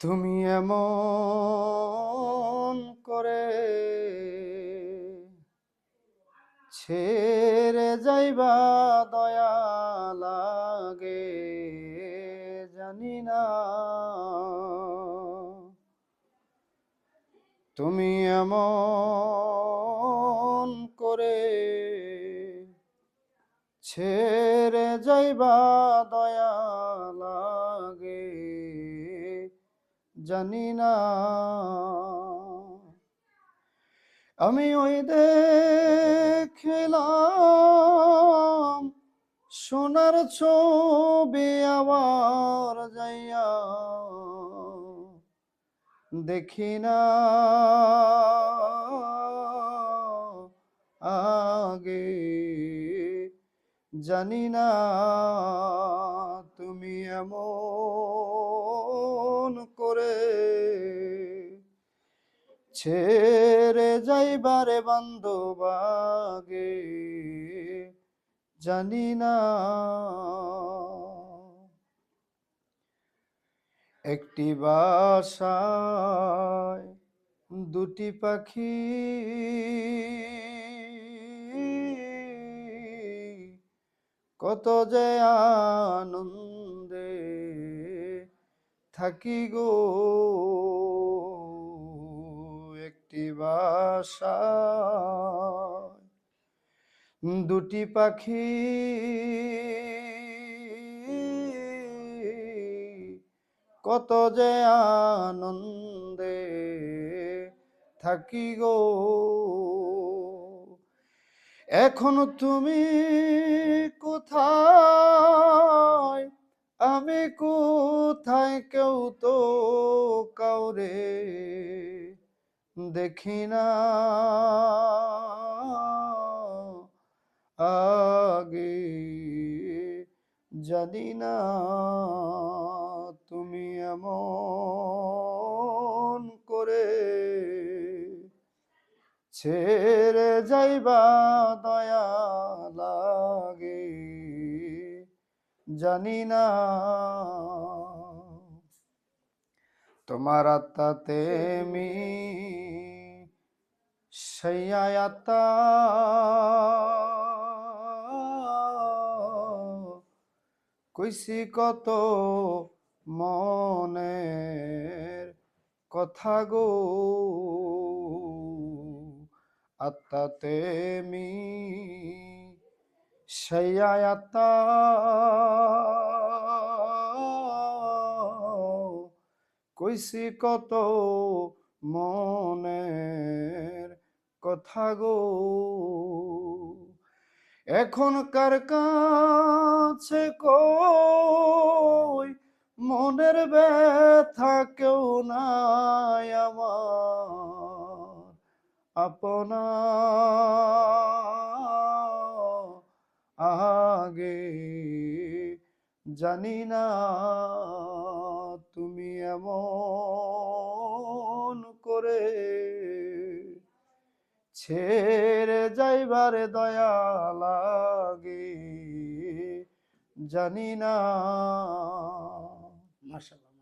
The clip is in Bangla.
তুমি এমন করে ছেড়ে যাইবা দয়া লাগে জানি না। তুমি এমন করে ছেড়ে যাইবা দয়া জানি না। আমি ওই দেখিলাম সোনার ছবি আবার যাইয়া দেখি না। আগে জানি না তুমি এমন ছেড়ে যাইবারে বান্ধবাগে জানি না। একটি বাসায় দুটি পাখি কত যে আনন্দে থাকি গো। বাসায় দুটি পাখি কত যে আনন্দে থাকি গো। এখন তুমি কোথায়? আমি কোথায়? কেউ তো কাউরে দেখি না। আগে জানি না তুমি এমন করে ছেড়ে যাইবা দয়া লাগে। জানি না তোমার আত্মাতে মি সৈয়াতা কইসি কত মনের কথা গো। আত্মাতে মি সৈয়াতা কইসি কত মনের কথা গো। এখনকার কাছে কই? মনের ব্যথা কেউ নাই আমার। আপনা আগে জানি না। তুমি এমন করে ছেড়ে যাইবারে দয়া লাগে। জানি না